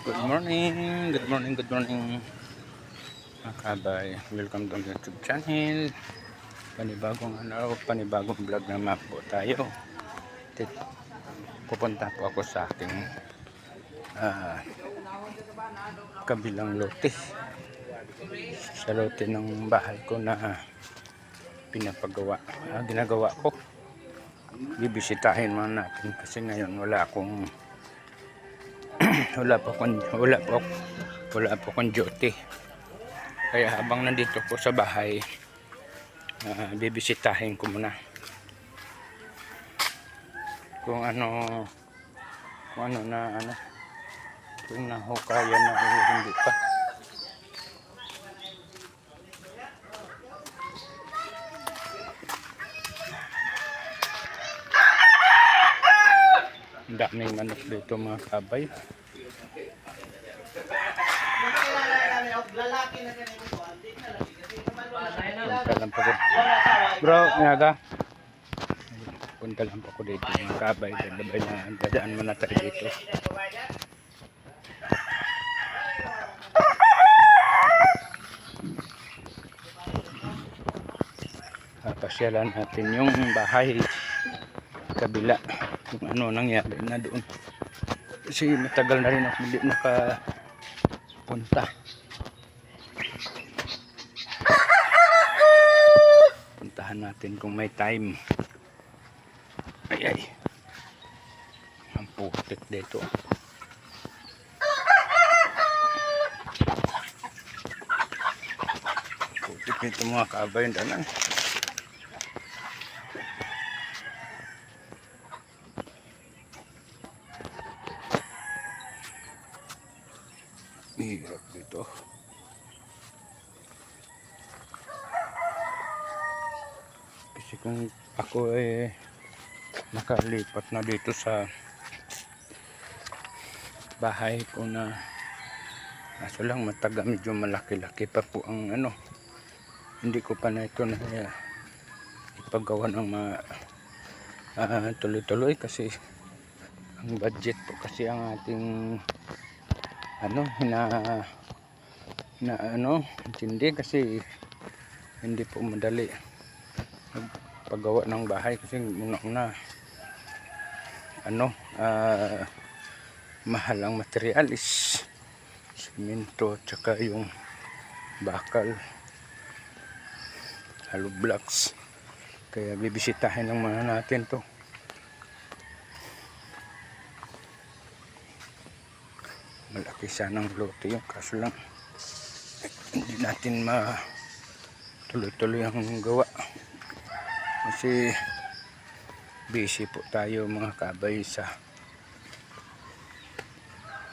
Good morning, good morning, good morning mga kabay. Welcome to the YouTube channel. Panibagong ano, panibagong vlog naman po tayo. Pupunta po ako sa aking ah, kabilang lote. Sa lote ng bahay ko na pinapagawa, ah, ginagawa ko. Bibisitahin man natin kasi ngayon wala akong wala pa akong wala ako- wala pa akong duty. Kaya habang nandito ko sa bahay ah, bibisitahin ko muna. Kung ano kung ano na ano kung nahukayan na hindi pa daming manok dito mga kabay. Punta lang po ko bro ngaga punta lang po ko dito mga kabay. Dadabay na dadaan muna tayo dito. Papasyalan natin yung bahay. Kabila kung ano nangyari na doon. Kasi matagal na rin ako hindi nakapunta. Puntahan natin kung may time. Ay ay. Ang putik dito. Putik dito mga kabay yung danan hirap dito kasi kung ako eh nakalipat na dito sa bahay ko na kaso lang mataga medyo malaki-laki pa po ang ano. Hindi ko pa na ito na eh, ipagawa ng ah, tuloy-tuloy kasi ang budget po kasi ang ating ano na na ano hindi kasi hindi po madali paggawa ng bahay kasi una-una ano ah, mahal ang materialis simento tsaka yung bakal hollow blocks. Kaya bibisitahin lang muna natin to. Malaki sanang lote yung kaso lang hindi natin ma tuloy-tuloy ang gawa. Kasi busy po tayo mga kabay sa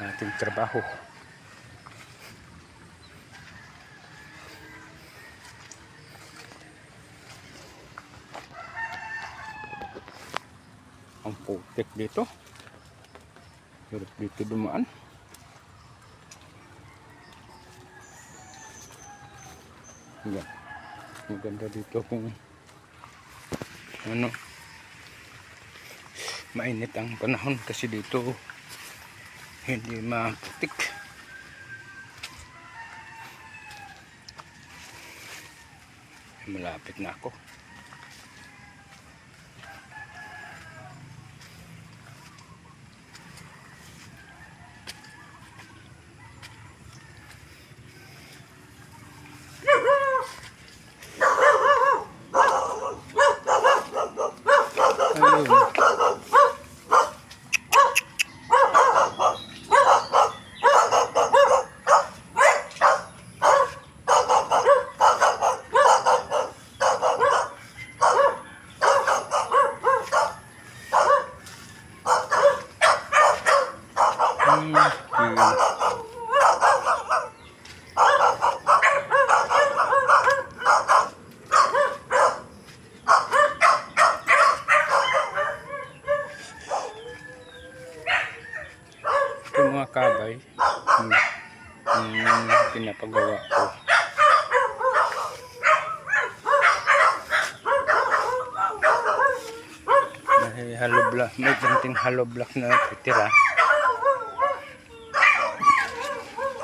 ating trabaho. Ang putik dito. Hirap dito dumaan. Yan. Maganda dito kung ano mainit ang panahon kasi dito hindi maputik. Malapit na ako. Ayun. Hmm, yun. Ito mga kabay yung, yung pinapagawa ko. May block, may ganting hollow block na titira.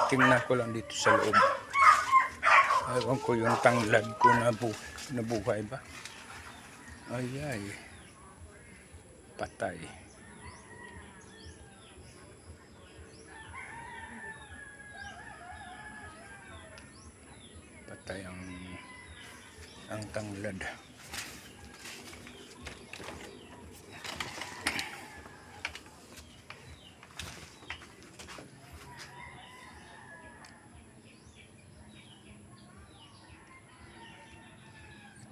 tingnan ko lang dito sa loob. Ewan ko yung tanglad ko na bu nabuhay ba? Ay ay. Patay ang ang tanglad.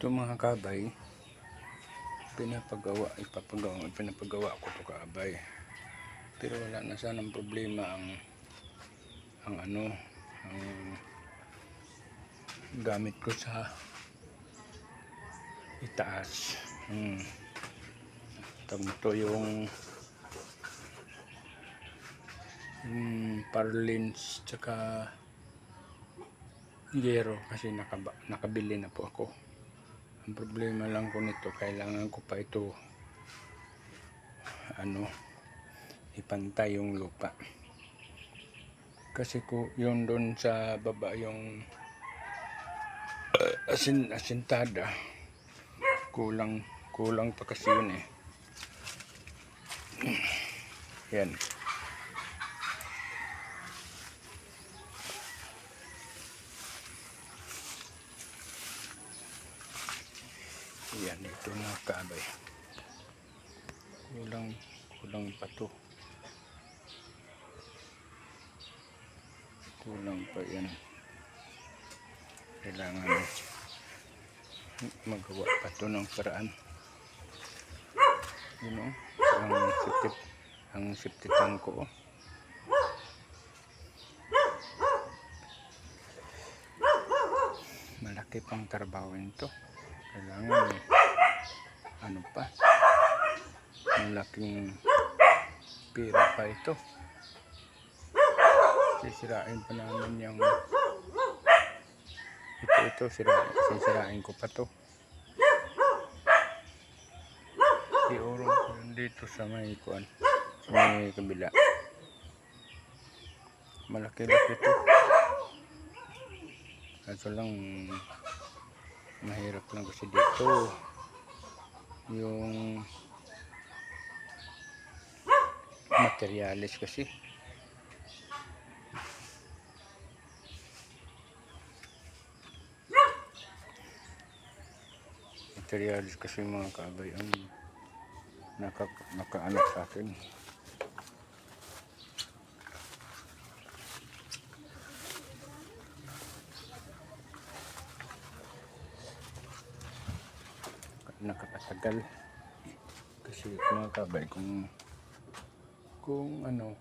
Ito mga kabay, pinapagawa, ipapagawa, pinapagawa ko to kabay. Pero wala na sanang problema ang ang ano, ang gamit ko sa itaas. Hmm. Nito yung yung parlins tsaka gero kasi nakaba, nakabili na po ako. Ang problema lang ko nito, kailangan ko pa ito ano ipantay yung lupa. Kasi ko yun doon sa baba yung uh, asin asintada kulang kulang pa kasi yun eh. Yan. Yan, ito na kabay. Kulang, kulang pa to. Kulang pa yan. Kailangan magawa pa to ng paraan. You know, ang sipit, ang siptitan ko. oh. Malaki pang trabaho ito. Kailangan eh, ano pa, malaking pira pa ito. Sisirain pa namin yung ito, ito, sira, sisirain ko pa to. Iurong ko dito sa may kuan, sa may kabila. Malaki-laki to. Kaso lang, mahirap lang kasi dito yung materialis kasi. Materialis kasi mga kabay ang naka, nakaanak sa akin nakakatagal kasi mga kabay kung kung ano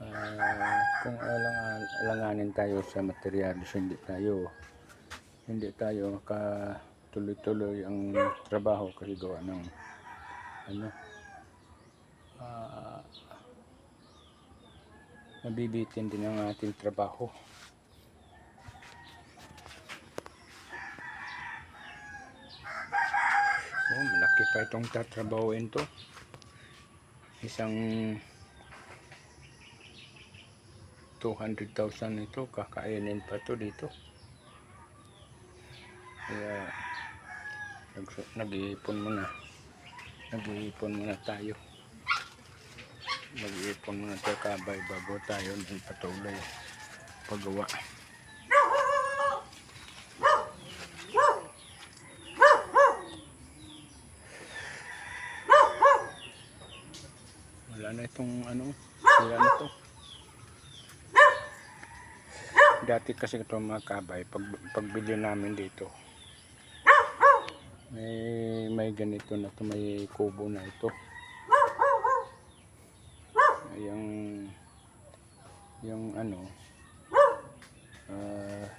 ah, kung alang alanganin tayo sa materialis hindi tayo hindi tayo makatuloy-tuloy ang trabaho kasi gawa ng ano ah, nabibitin din ang ating trabaho Oh, malaki pa itong tatrabahoin to. Isang 200,000 ito, kakainin pa to dito. Kaya nag- nag-iipon muna. Nag-iipon muna tayo. Nag-iipon muna tayo kabay bago tayo ng patuloy paggawa. Wala na itong ano, sira na to. Dati kasi ito mga kabay, pag, pagbili namin dito, may, may ganito na to, may kubo na ito. Yung, yung ano, ah,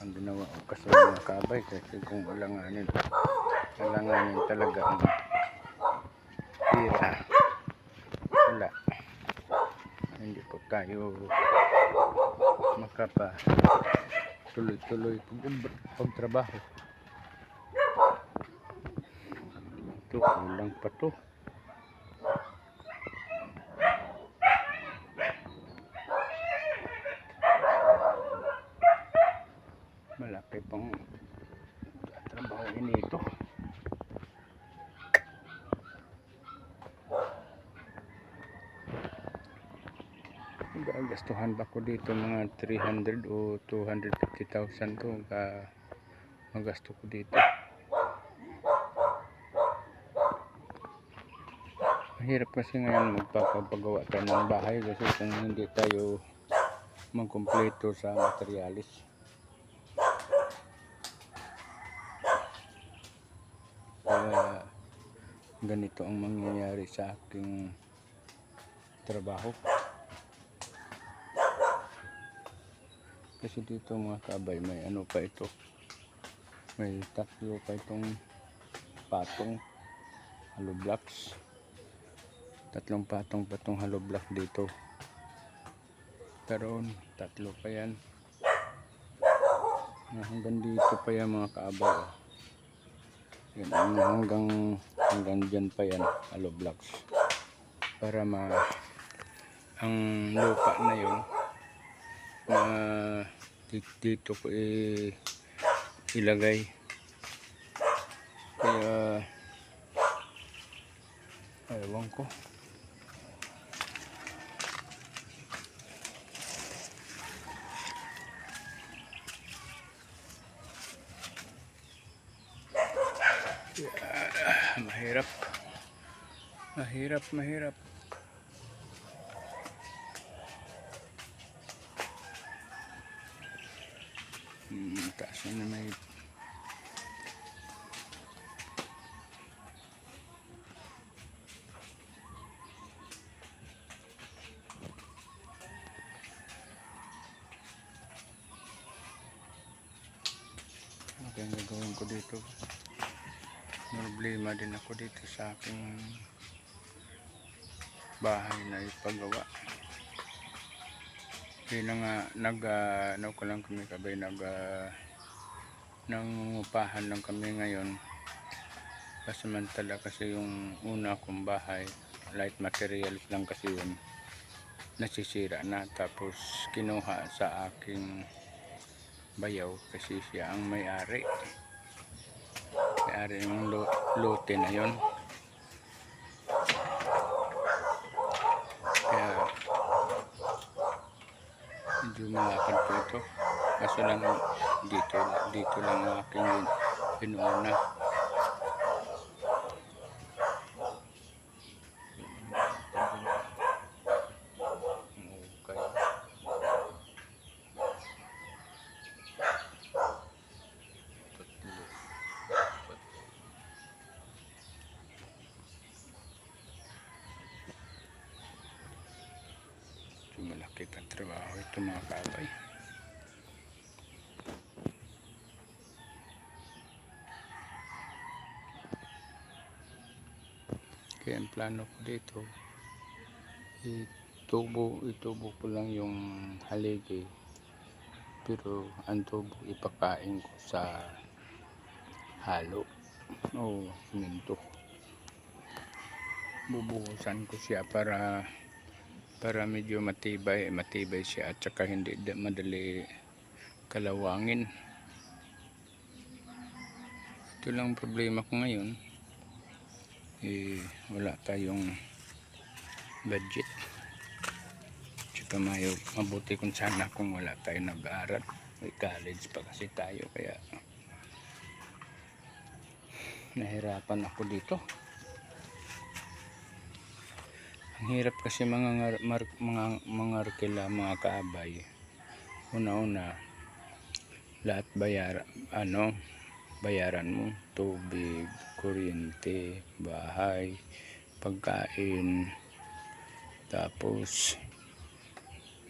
ang ginawa ko kasi mga kabay kasi kung alanganin alanganin talaga ang pira wala hindi po tayo makapa tuloy-tuloy pag, pagtrabaho. Ito, kulang pa to. Malaki pang trabaho nito. Gagastuhan ba ko dito mga 300 o 250,000 to ka magasto ko dito. Mahirap kasi ngayon magpapagawa tayo ng bahay kasi kung hindi tayo magkumpleto sa materialis. Kaya ganito ang mangyayari sa aking trabaho. Kasi dito mga kabay may ano pa ito. May tatlo pa itong patong hollow blocks. Tatlong patong patong hollow block dito. Pero tatlo pa yan. Ah, Hanggang dito pa yan mga kaabay. oh. Yan, ang hanggang hanggang dyan pa yan hollow blocks. Para ma ang lupa na yun na dito, ko i- ilagay. Kaya ewan ko. Ah, mahirap. Mahirap, mahirap. Hmm, na may Ano kayang gagawin ko dito? Problema din ako dito sa aking bahay na ipagawa. Kaya na nga, nag, ah, ano ko lang kami kabay, nag, uh, nangungupahan lang kami ngayon. Pasamantala kasi yung una kong bahay, light materials lang kasi yun, nasisira na. Tapos kinuha sa aking bayaw kasi siya ang may-ari. May-ari ng lo- lote na yon. Kaya medyo malakad po ito. Kaso lang dito, dito lang ang aking pinuuna. Okay. Tatlo. Apat. Ito malaki pang trabaho ito mga kabay. Kaya plano ko dito, itubo, itubo ko lang yung haligi. Pero ang tubo ipakain ko sa halo o minto. Bubuhusan ko siya para para medyo matibay, matibay siya at saka hindi da- madali kalawangin. Ito lang ang problema ko ngayon. Eh, wala tayong budget. Tsaka mayo, mabuti kung sana kung wala tayong nag-aaral. May college pa kasi tayo kaya nahirapan ako dito. Ang hirap kasi mga mar- mga mga arkila, mga kaabay. Una-una lahat bayar ano bayaran mo. Tubig, kuryente, bahay, pagkain, tapos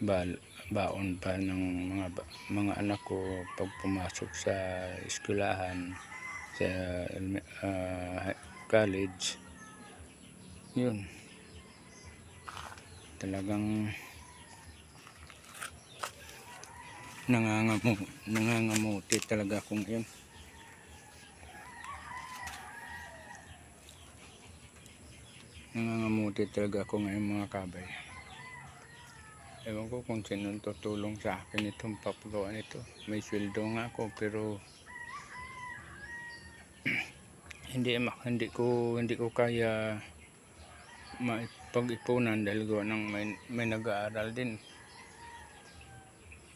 bal baon pa ng mga mga anak ko pag pumasok sa eskwelahan sa ah, college. Yun. Nangangamu nangangamuti talaga ako ngayon nangangamuti talaga ako ngayon mga kabay. Ewan ko kung sino tutulong sa akin itong papagawa nito. May sweldo nga ako pero hindi hindi ko hindi ko kaya maipag-ipunan dahil gawa ng may, may nag-aaral din.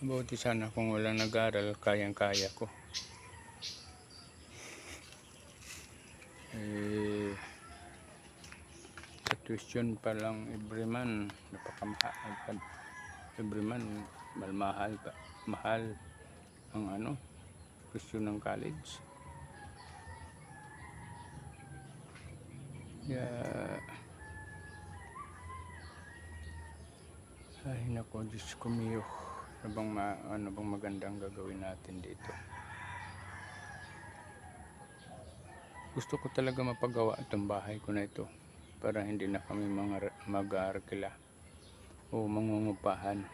Buti sana kung walang nag-aaral, kayang-kaya ko. Eh, sa tuition pa lang every month, napakamahal. Every month, malmahal pa. Mahal ang ano, tuition ng college. Kaya, ay nako, Diyos ko miyo. Ano bang, ma, ano bang magandang gagawin natin dito? Gusto ko talaga mapagawa itong bahay ko na ito para hindi na kami mag-aarkila o mangungupahan.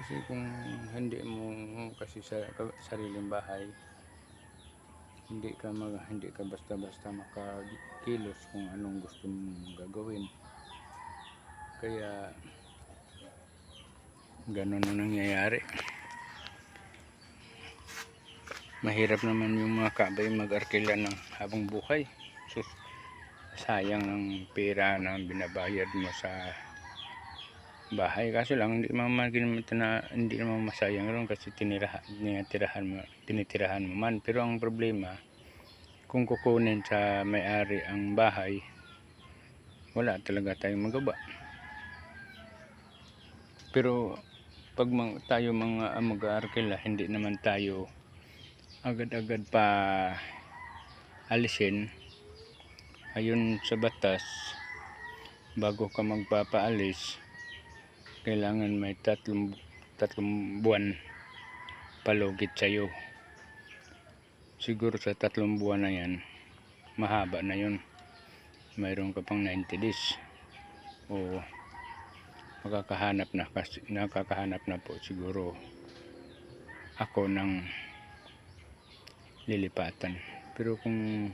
Kasi kung hindi mo kasi sa sariling bahay, hindi ka mag, hindi ka basta-basta makakilos kung anong gusto mong gagawin. Kaya ganun na nangyayari. Mahirap naman yung mga kabay mag-arkila ng habang buhay. Sus, sayang ng pera na binabayad mo sa bahay. Kaso lang hindi naman na hindi naman masayang ron kasi tinirahan tinitirahan mo tinitirahan mo man. Pero ang problema kung kukunin sa may-ari ang bahay wala talaga tayong magawa. Pero pag tayo mga mag-aarkila hindi naman tayo agad-agad pa alisin. Ayun sa batas. Bago ka magpapaalis kailangan may tatlong, tatlong buwan palugit sa'yo. Siguro sa tatlong buwan na yan mahaba na yun. Mayroon ka pang 90 days. O makakahanap na kasi nakakahanap na po siguro ako ng lilipatan. Pero kung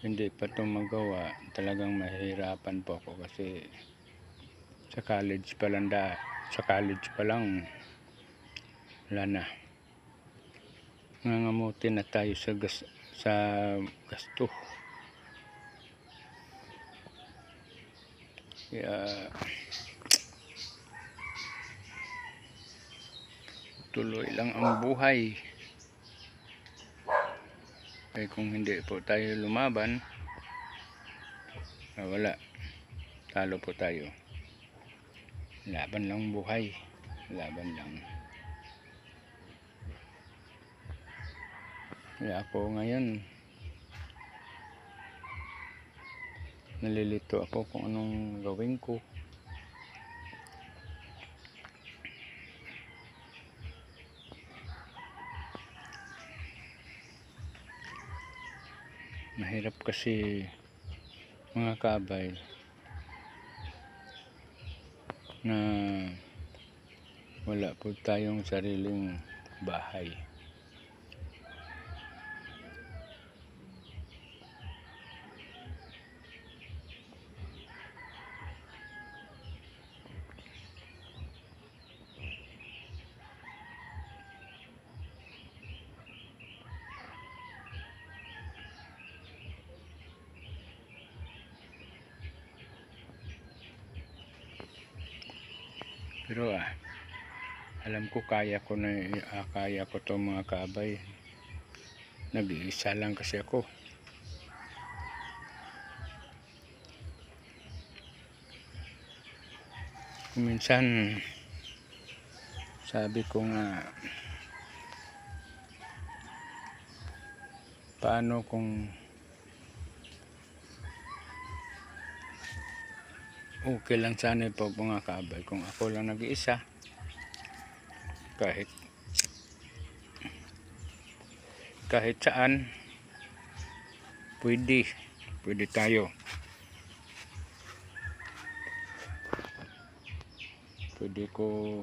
hindi pa ito magawa talagang mahirapan po ako kasi sa college pa lang da, sa college pa lang wala na. Nangangamuti na tayo sa gas, sa gasto. Kaya tuloy lang ang buhay eh kung hindi po tayo lumaban ah, wala. Talo po tayo. Laban lang buhay. Laban lang. Kaya ako ngayon. Nalilito ako kung anong gawin ko mahirap kasi mga kabay na wala po tayong sariling bahay. Pero ah, alam ko kaya ko na ah, kaya ko to mga kabay. Nag-iisa lang kasi ako. Minsan sabi ko nga paano kung okay lang sana po mga kabay. Kung ako lang nag-iisa kahit kahit saan pwede pwede tayo. Pwede ko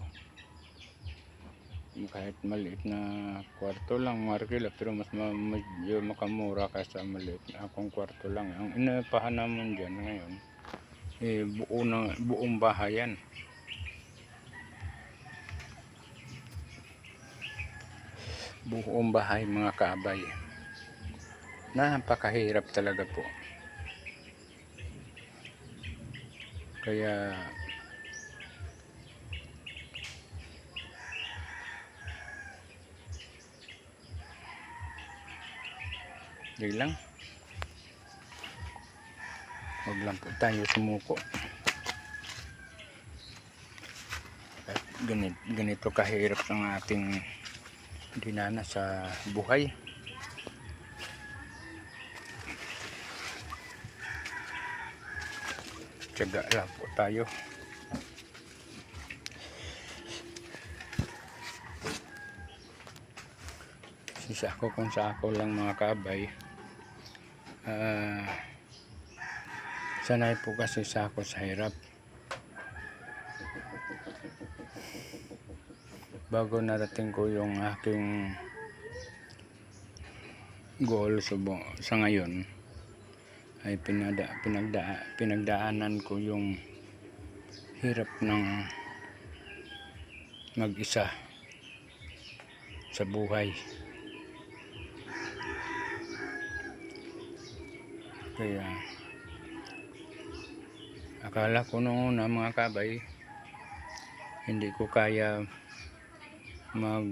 kahit maliit na kwarto lang markila pero mas ma, medyo makamura kaysa maliit na akong kwarto lang. Ang inapahan naman dyan ngayon eh buo na, buong bahayan. Buong bahay mga kabay. Napakahirap talaga po. Kaya Yun lang. Huwag lang po tayo sumuko. At ganito, ganito kahirap ang ating dinana sa buhay. Tiyaga lang po tayo. si sako kung sako lang mga kabay ah sanay po kasi sako sa hirap. Bago narating ko yung aking goal sa, sa ngayon ay pinada, pinagda, pinagdaanan ko yung hirap ng mag-isa sa buhay. Kaya akala ko noon na mga kabay hindi ko kaya mag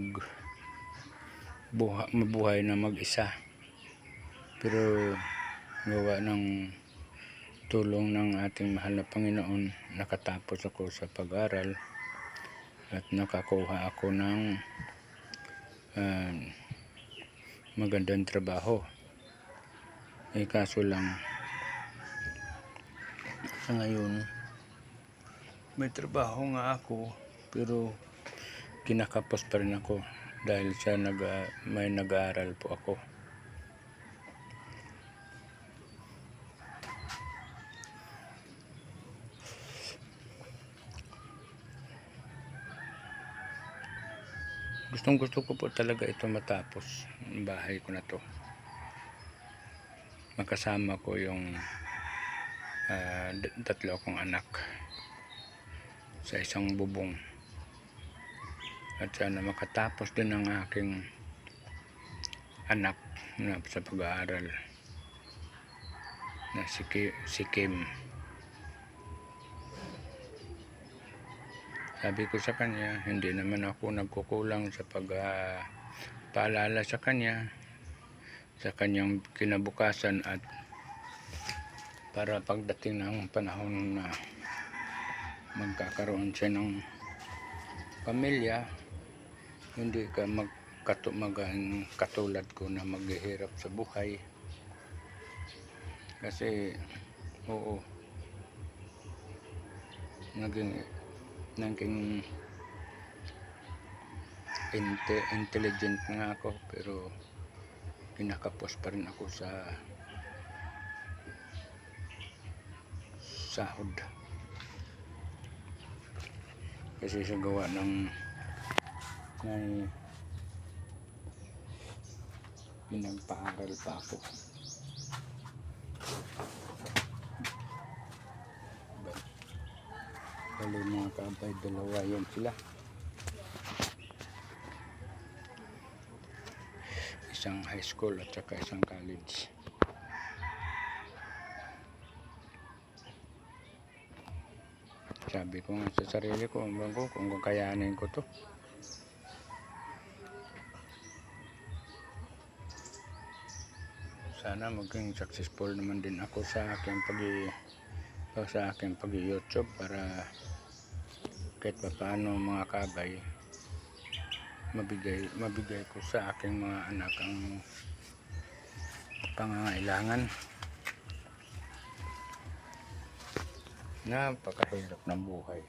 buha, mabuhay na mag-isa. Pero gawa ng tulong ng ating mahal na Panginoon nakatapos ako sa pag-aral at nakakuha ako ng ah, magandang trabaho. Eh kaso lang sa ngayon may trabaho nga ako pero kinakapos pa rin ako dahil sa nag, may nag-aaral po ako. Gustong gusto ko po talaga ito matapos ang bahay ko na to magkasama ko yung d- tatlo kong anak sa isang bubong. At sana makatapos din ang aking anak na sa pag-aaral na si, Ki- si Kim. Sabi ko sa kanya hindi naman ako nagkukulang sa pag paalala sa kanya sa kanyang kinabukasan at para pagdating ng panahon na magkakaroon siya ng pamilya hindi ka magkato magan katulad ko na maghihirap sa buhay. Kasi oo naging naging inte, intelligent nga ako pero kinakapos pa rin ako sa sahod. Kasi sa gawa ng may pinagpaaral pa ako. Bali mga kabay dalawa yun sila. Isang high school at saka isang college sabi ko nga sa sarili ko ko kung kakayanin ko to. Sana maging successful naman din ako sa aking pag sa aking pag youtube para kahit pa paano mga kabay mabigay mabigay ko sa aking mga anak ang pangangailangan napakahirap ng buhay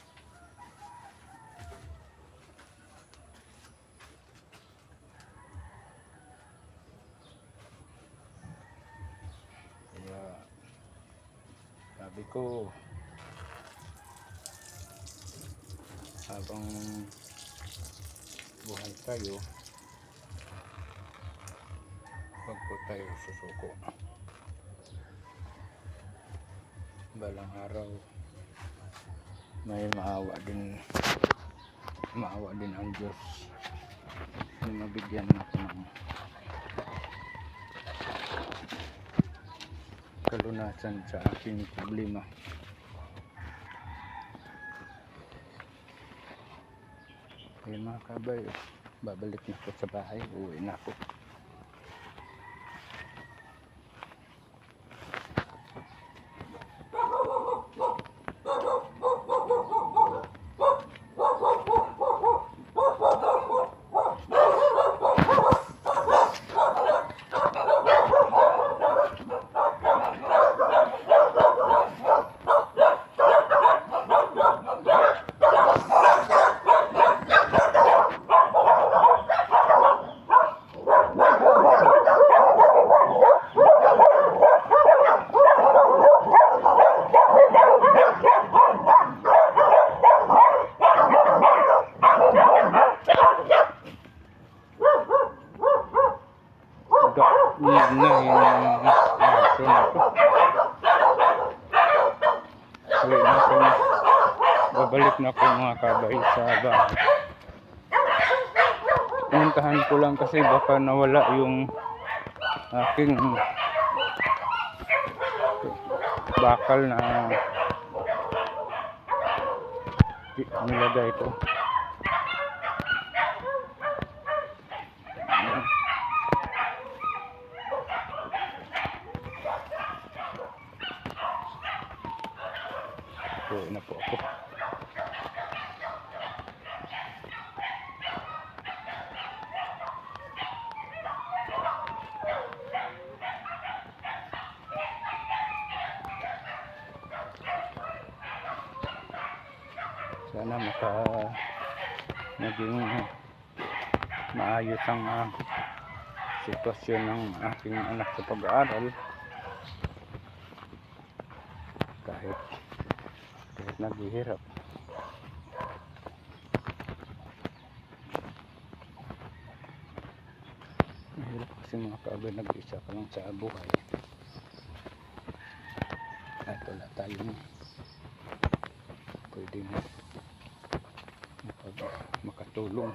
kaya sabi ko habang buhay tayo wag po tayo susuko balang araw may maawa din din ang Diyos. Na mabigyan ako ng kalunasan sa aking problema. Ayun mga kabay, babalik na ako sa bahay, uwi na ako. Da, yan na yung aso na to. Uwi na ako na. Babalik na ako mga kabay sa bahay. Puntahan ko lang kasi baka nawala yung aking bakal na nilagay ko. Uwi na po ako. Sana maka maging maayos ang ah, sitwasyon ng aking anak sa pag-aaral. Kahit kahit naghihirap. Mahirap kasi mga kaagad nag-isa ka lang sa buhay. At wala tayong pwedeng makatulong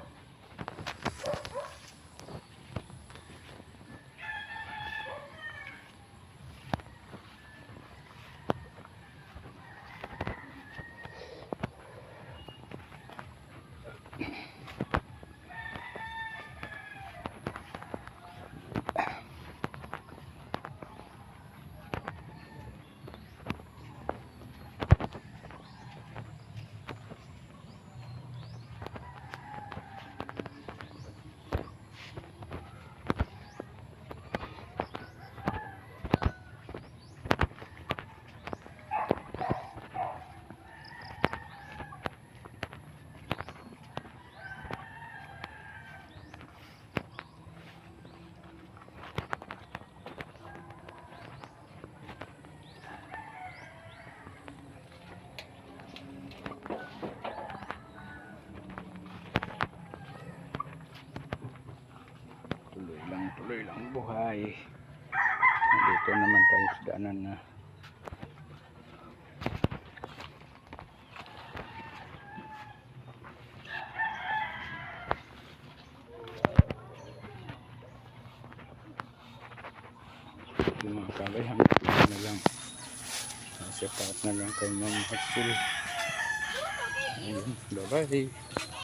buhay dito naman tayo sa daanan na yung mga kabay hanggang na lang. Set out na lang kay Ma'am Hatsul ayun bye bye